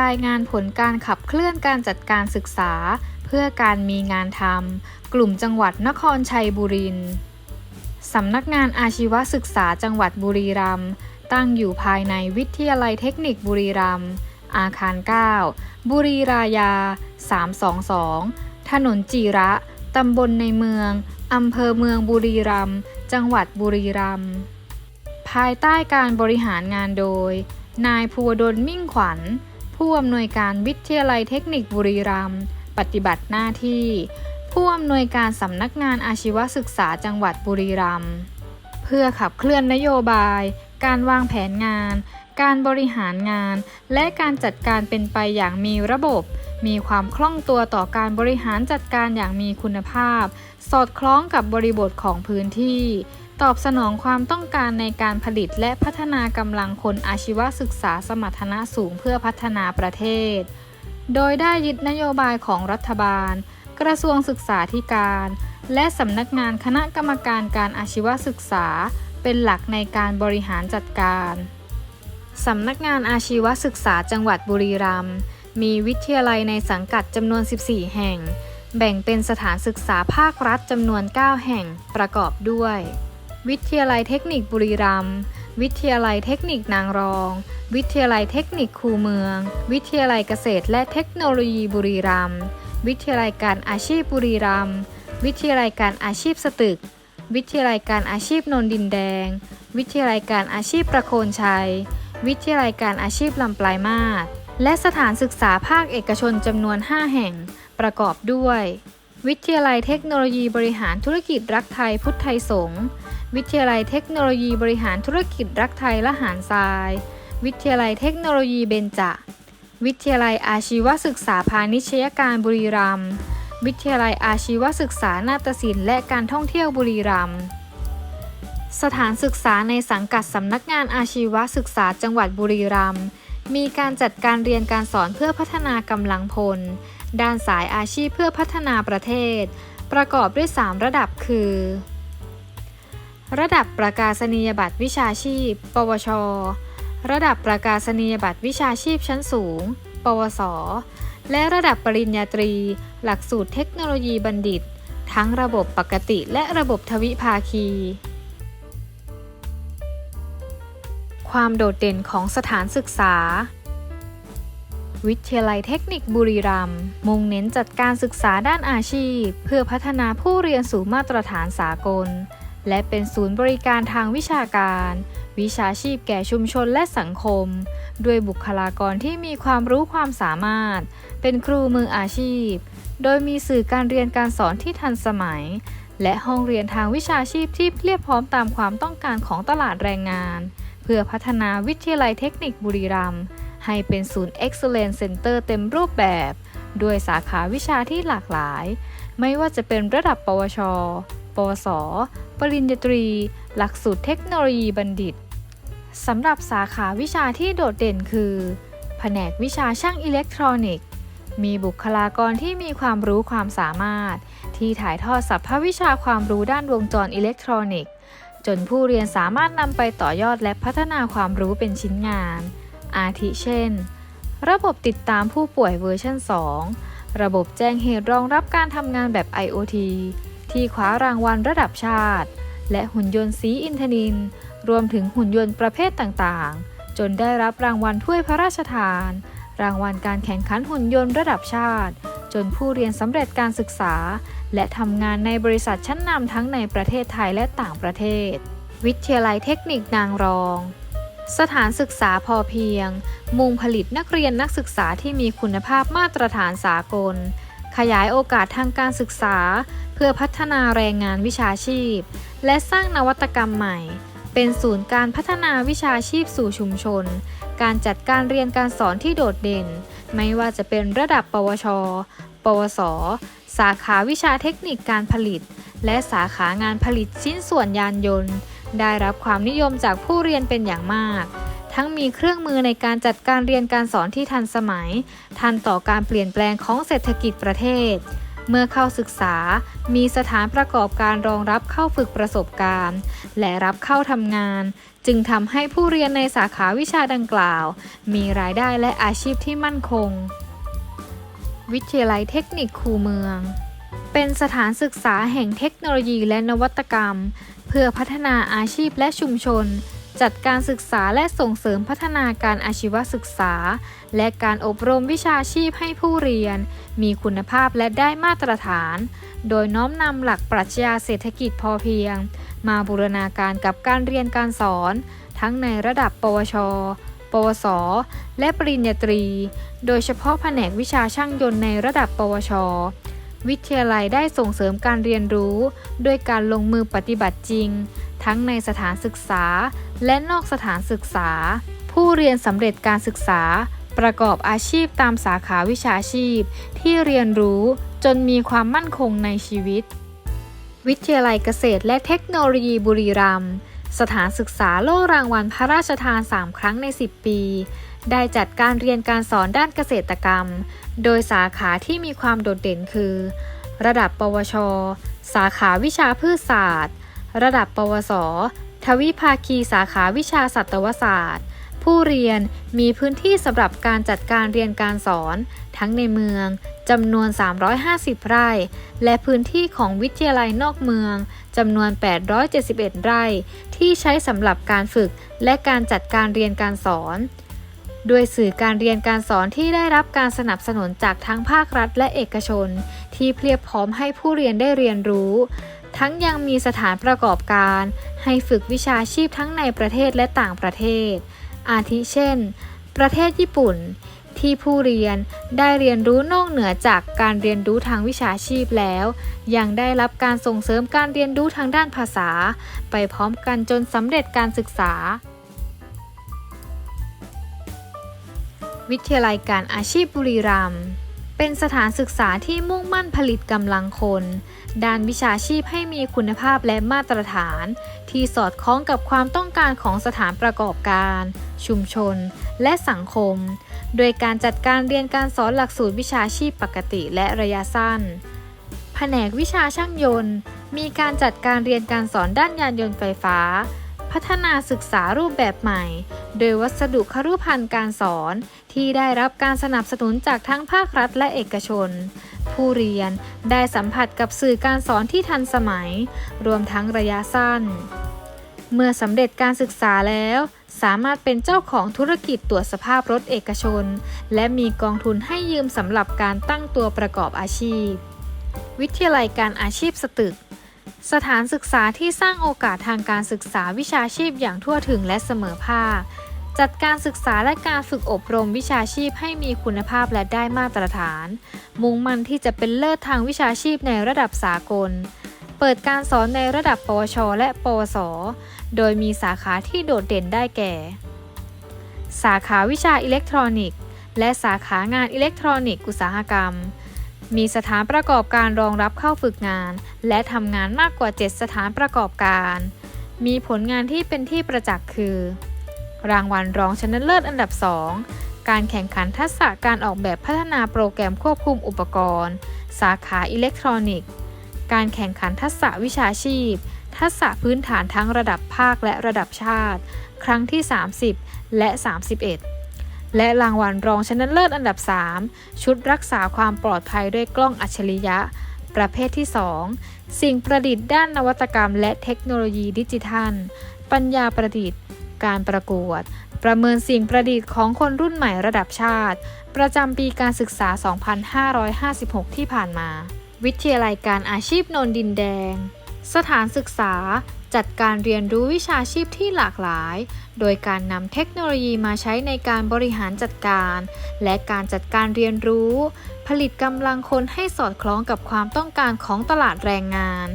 รายงานผลการขับเคลื่อนการจัดการศึกษา เพื่อการมีงานทำกลุ่มจังหวัดนครชัยบุรีสำนักงานอาชีวศึกษาจังหวัดบุรีรัมย์ตั้งอยู่ภายในวิทยาลัยเทคนิคบุรีรัมย์อาคาร 9 บุรีรายา 322 ถนนจีระ ตำบลในเมือง อำเภอเมืองบุรีรัมย์ จังหวัดบุรีรัมย์ ภายใต้การบริหารงานโดย นายภูวดลมิ่งขวัญ ผู้อำนวยการวิทยาลัยเทคนิคบุรีรัมย์ปฏิบัติหน้าที่ ผู้อำนวยการสำนักงานอาชีวศึกษาจังหวัดบุรีรัมย์เพื่อขับเคลื่อนนโยบาย การวางแผนงาน การบริหารงาน และการจัดการเป็นไปอย่างมีระบบ มีความคล่องตัวต่อการบริหารจัดการอย่างมีคุณภาพ สอดคล้องกับบริบทของพื้นที่ ตอบสนองความต้องการในการผลิตและพัฒนากำลังคนอาชีวศึกษาสมรรถนะสูงเพื่อพัฒนาประเทศ โดยได้ยึดนโยบายของรัฐบาล กระทรวงศึกษาธิการ และสำนักงานคณะกรรมการการอาชีวศึกษา เป็นหลักในการบริหารจัดการสำนักงานอาชีวศึกษาจังหวัดบุรีรัมย์มีวิทยาลัยในสังกัดจำนวน 14 แห่ง แบ่งเป็นสถานศึกษาภาครัฐจำนวน 9 แห่งประกอบด้วย วิทยาลัยเทคนิคบุรีรัมย์ วิทยาลัยเทคนิคนางรอง วิทยาลัยเทคนิคคูเมือง วิทยาลัยเกษตรและเทคโนโลยีบุรีรัมย์ วิทยาลัยการอาชีพบุรีรัมย์ วิทยาลัยการอาชีพสตึก วิทยาลัยการอาชีพนนดินแดง วิทยาลัยการอาชีพประโคนชัย วิทยาลัยการอาชีพลำปลายมาศ และสถานศึกษาภาคเอกชนจำนวน 5 แห่ง ประกอบด้วย วิทยาลัยเทคโนโลยีบริหารธุรกิจรักไทยพุทธไทยสงฆ์ วิทยาลัยเทคโนโลยีบริหารธุรกิจรักไทยละหารทราย วิทยาลัยเทคโนโลยีเบญจวิทยาลัยอาชีวศึกษาพาณิชยการบุรีรัมย์วิทยาลัยอาชีวศึกษานาฏศิลป์และการท่องเที่ยวบุรีรัมย์สถานศึกษาในสังกัดสำนักงานอาชีวศึกษาจังหวัดบุรีรัมย์มีการจัดการเรียนการสอนเพื่อพัฒนากำลังพล ด้านสายอาชีพเพื่อพัฒนาประเทศ ประกอบด้วย 3 ระดับคือ ระดับประกาศนียบัตรวิชาชีพ ปวช ระดับประกาศนียบัตรวิชาชีพชั้นสูง ปวส และระดับปริญญาตรี หลักสูตรเทคโนโลยีบัณฑิต ทั้งระบบปกติและระบบทวิภาคี ความโดดเด่นของสถานศึกษา วิทยาลัยเทคนิคบุรีรัมย์มุ่งเน้นจัดการศึกษาด้านอาชีพ เพื่อพัฒนาผู้เรียนสู่มาตรฐานสากล และเป็นศูนย์บริการทางวิชาการ วิชาชีพแก่ชุมชนและสังคม ด้วยบุคลากรที่มีความรู้ความสามารถ เป็นครูมืออาชีพ โดยมีสื่อการเรียนการสอนที่ทันสมัย และห้องเรียนทางวิชาชีพที่เรียบพร้อมตามความต้องการของตลาดแรงงาน เพื่อพัฒนาวิทยาลัยเทคนิคบุรีรัมย์ให้เป็นศูนย์ Excellence Center เต็มรูปแบบ ด้วยสาขาวิชาที่หลากหลาย ไม่ว่าจะเป็นระดับปวช ปวส ปริญญาตรี หลักสูตรเทคโนโลยีบัณฑิต สำหรับสาขาวิชาที่โดดเด่นคือ แผนกวิชาช่างอิเล็กทรอนิกส์ มีบุคลากรที่มีความรู้ความสามารถ ที่ถ่ายทอดสรรพวิชาความรู้ด้านวงจรอิเล็กทรอนิกส์ จนผู้เรียนสามารถนำไปต่อยอดและพัฒนาความรู้เป็นชิ้นงาน อาทิเช่น ระบบติดตามผู้ป่วยเวอร์ชัน2ระบบแจ้งเหตุรองรับการทำงานแบบ IoT ที่คว้ารางวัลระดับชาติ และหุ่นยนต์สีอินทนิน รวมถึงหุ่นยนต์ประเภทต่างๆ จนได้รับรางวัลถ้วยพระราชทาน รางวัลการแข่งขันหุ่นยนต์ระดับชาติ จนผู้เรียนสำเร็จการศึกษา และทำงานในบริษัทชั้นนำทั้งในประเทศไทยและต่างประเทศ วิทยาลัยเทคนิคนางรองสถานศึกษาพอเพียง มุ่งผลิตนักเรียนนักศึกษาที่มีคุณภาพมาตรฐานสากล ขยายโอกาสทางการศึกษา เพื่อพัฒนาแรงงานวิชาชีพ และสร้างนวัตกรรมใหม่ เป็นศูนย์การพัฒนาวิชาชีพสู่ชุมชน การจัดการเรียนการสอนที่โดดเด่น ไม่ว่าจะเป็นระดับ ปวช ปวส สาขาวิชาเทคนิคการผลิต และสาขางานผลิตชิ้นส่วนยานยนต์ ได้รับความนิยมจากผู้เรียนเป็นอย่างมาก ทั้งมีเครื่องมือในการจัดการเรียนการสอนที่ทันสมัย ทันต่อการเปลี่ยนแปลงของเศรษฐกิจประเทศ เมื่อเข้าศึกษา มีสถานประกอบการรองรับเข้าฝึกประสบการณ์ และรับเข้าทำงาน จึงทำให้ผู้เรียนในสาขาวิชาดังกล่าว มีรายได้และอาชีพที่มั่นคง วิทยาลัยเทคนิคคูเมือง เป็นสถานศึกษาแห่งเทคโนโลยีและนวัตกรรม เพื่อพัฒนาอาชีพและชุมชน จัดการศึกษาและส่งเสริมพัฒนาการอาชีวศึกษา และการอบรมวิชาชีพให้ผู้เรียน มีคุณภาพและได้มาตรฐาน โดยน้อมนำหลักปรัชญาเศรษฐกิจพอเพียง มาบูรณาการกับการเรียนการสอน ทั้งในระดับ ปวช ปวส และปริญญาตรี โดยเฉพาะแผนกวิชาช่างยนต์ในระดับ ปวชวิทยาลัยได้ส่งเสริมการเรียนรู้ ด้วยการลงมือปฏิบัติจริง ทั้งในสถานศึกษา และนอกสถานศึกษา ผู้เรียนสำเร็จการศึกษา ประกอบอาชีพตามสาขาวิชาชีพ ที่เรียนรู้จนมีความมั่นคงในชีวิต วิทยาลัยเกษตรและเทคโนโลยีบุรีรัมย์สถานศึกษาโล่รางวัลพระราชทาน 3 ครั้งใน 10 ปี ได้จัดการเรียนการสอนด้านเกษตรกรรม โดยสาขาที่มีความโดดเด่นคือ ระดับปวช สาขาวิชาพืชศาสตร์ ระดับปวส ทวิภาคีสาขาวิชาสัตวศาสตร์ ผู้เรียนมีพื้นที่สำหรับการจัดการเรียนการสอน ทั้งในเมืองจำนวน 350 ไร่ และพื้นที่ของวิทยาลัยนอกเมืองจำนวน 871 ไร่ ที่ใช้สำหรับการฝึกและการจัดการเรียนการสอนด้วยสื่อการเรียนการสอนที่ได้รับการสนับสนุนจากทั้งภาครัฐและเอกชน ที่เพียบพร้อมให้ผู้เรียนได้เรียนรู้ ทั้งยังมีสถานประกอบการ ให้ฝึกวิชาชีพทั้งในประเทศและต่างประเทศ อาทิเช่น ประเทศญี่ปุ่น ที่ผู้เรียนได้เรียนรู้นอกเหนือจากการเรียนรู้ทางวิชาชีพแล้ว ยังได้รับการส่งเสริมการเรียนรู้ทางด้านภาษา ไปพร้อมกันจนสำเร็จการศึกษา วิทยาลัยการอาชีพบุรีรัมย์ เป็นสถานศึกษาที่มุ่งมั่นผลิตกำลังคน ด้านวิชาชีพให้มีคุณภาพและมาตรฐาน ที่สอดคล้องกับความต้องการของสถานประกอบการ ชุมชน และสังคม โดยการจัดการเรียนการสอนหลักสูตรวิชาชีพปกติและระยะสั้น แผนกวิชาช่างยนต์ มีการจัดการเรียนการสอนด้านยานยนต์ไฟฟ้า พัฒนาศึกษารูปแบบใหม่ โดยวัสดุครุพันธ์การสอน ที่ได้รับการสนับสนุนจากทั้งภาครัฐและเอกชน ผู้เรียนได้สัมผัสกับสื่อการสอนที่ทันสมัย รวมทั้งระยะสั้น เมื่อสำเร็จการศึกษาแล้ว สามารถเป็นเจ้าของธุรกิจตรวจสภาพรถเอกชน และมีกองทุนให้ยืมสำหรับการตั้งตัวประกอบอาชีพ วิทยาลัยการอาชีพสตึกสถานศึกษาที่สร้างโอกาสทางการศึกษาวิชาชีพอย่างทั่วถึงและเสมอภาค จัดการศึกษาและการฝึกอบรมวิชาชีพให้มีคุณภาพและได้มาตรฐาน มุ่งมั่นที่จะเป็นเลิศทางวิชาชีพในระดับสากล เปิดการสอนในระดับปวช และปวส โดยมีสาขาที่โดดเด่นได้แก่ สาขาวิชาอิเล็กทรอนิกส์ และสาขางานอิเล็กทรอนิกส์อุตสาหกรรม มีสถานประกอบการรองรับเข้าฝึกงาน และทำงานมากกว่า 7 สถานประกอบการ มีผลงานที่เป็นที่ประจักษ์คือ รางวัลรองชนะเลิศอันดับ 2 การแข่งขันทักษะการออกแบบพัฒนาโปรแกรมควบคุมอุปกรณ์ สาขาอิเล็กทรอนิกส์ การแข่งขันทักษะวิชาชีพ ทักษะพื้นฐานทั้งระดับภาคและระดับชาติ ครั้งที่ 30 และ 31 และรางวัลรองชนะเลิศอันดับ 3 ชุดรักษาความปลอดภัยด้วยกล้องอัจฉริยะ ประเภทที่ 2 สิ่งประดิษฐ์ด้านนวัตกรรมและเทคโนโลยีดิจิทัล ปัญญาประดิษฐ์ การประกวด ประเมินสิ่งประดิษฐ์ของคนรุ่นใหม่ระดับชาติ ประจำปีการศึกษา 2556 ที่ผ่านมา วิทยาลัยการอาชีพนนดินแดง สถานศึกษาจัดการเรียนรู้วิชาชีพที่หลากหลาย โดยการนำเทคโนโลยีมาใช้ในการบริหารจัดการ และการจัดการเรียนรู้ ผลิตกำลังคนให้สอดคล้องกับความต้องการของตลาดแรงงาน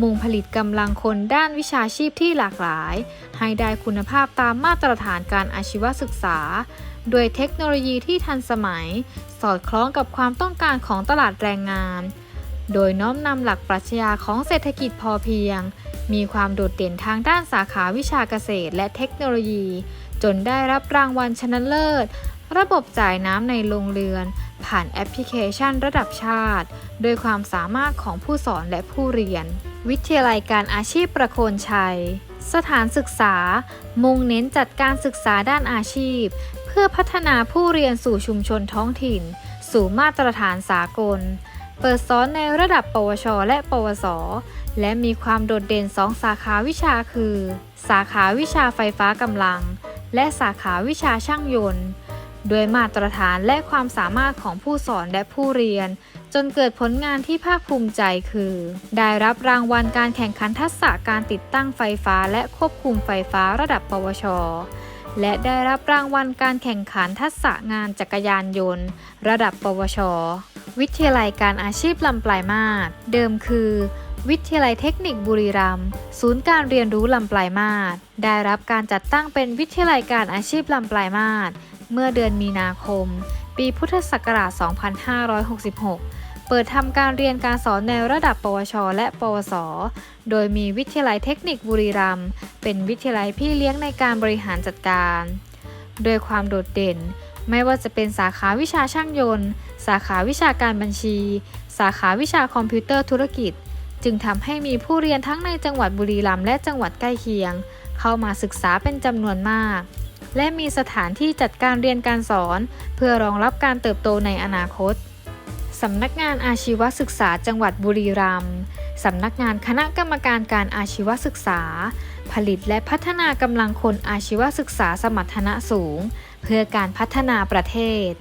มุ่งผลิตกำลังคนด้านวิชาชีพที่หลากหลาย ให้ได้คุณภาพตามมาตรฐานการอาชีวศึกษาโดยเทคโนโลยีที่ทันสมัย สอดคล้องกับความต้องการของตลาดแรงงาน โดยน้อมนำหลักปรัชญาของเศรษฐกิจพอเพียง มีความโดดเด่นทางด้านสาขาวิชาเกษตรและเทคโนโลยี จนได้รับรางวัลชนะเลิศ ระบบจ่ายน้ำในโรงเรือน ผ่านแอปพลิเคชันระดับชาติ โดยความสามารถของผู้สอนและผู้เรียน วิทยาลัยการอาชีพประโคนชัย สถานศึกษา มุ่งเน้นจัดการศึกษาด้านอาชีพ เพื่อพัฒนาผู้เรียนสู่ชุมชนท้องถิ่น สู่มาตรฐานสากล เปิดสอนในระดับ ปวช และ ปวส และมีความโดดเด่น2สาขาวิชาคือ สาขาวิชาไฟฟ้ากำลัง และสาขาวิชาช่างยนต์ โดยมาตรฐานและความสามารถของผู้สอนและผู้เรียน จนเกิดผลงานที่ภาคภูมิใจคือ ได้รับรางวัลการแข่งขันทักษะการติดตั้งไฟฟ้า และควบคุมไฟฟ้าระดับ ปวช และได้รับรางวัลการแข่งขันทักษะงานจักรยานยนต์ ระดับ ปวช วิทยาลัยการอาชีพลำปลายมาศเดิมคือวิทยาลัยเทคนิคบุรีรัมย์ศูนย์การเรียนรู้ลำปลายมาศได้รับการจัดตั้งเป็นวิทยาลัยการอาชีพลำปลายมาศ เมื่อเดือนมีนาคม ปีพุทธศักราช 2566 เปิดทำการเรียนการสอนในระดับ ปวช และ ปวส โดยมีวิทยาลัยเทคนิคบุรีรัมย์เป็นวิทยาลัยพี่เลี้ยงในการบริหารจัดการ โดยความโดดเด่น ไม่ว่าจะเป็นสาขาวิชาช่างยนต์ สาขาวิชาการบัญชี สาขาวิชาคอมพิวเตอร์ธุรกิจ จึงทำให้มีผู้เรียนทั้งในจังหวัดบุรีรัมย์และจังหวัดใกล้เคียง เข้ามาศึกษาเป็นจำนวนมาก และมีสถานที่จัดการเรียนการสอน เพื่อรองรับการเติบโตในอนาคตสำนักงานอาชีวศึกษาจังหวัดบุรีรัมย์สำนักงานคณะกรรมการการอาชีวศึกษา ผลิตและพัฒนากำลังคนอาชีวศึกษาสมรรถนะสูง เพื่อการพัฒนาประเทศ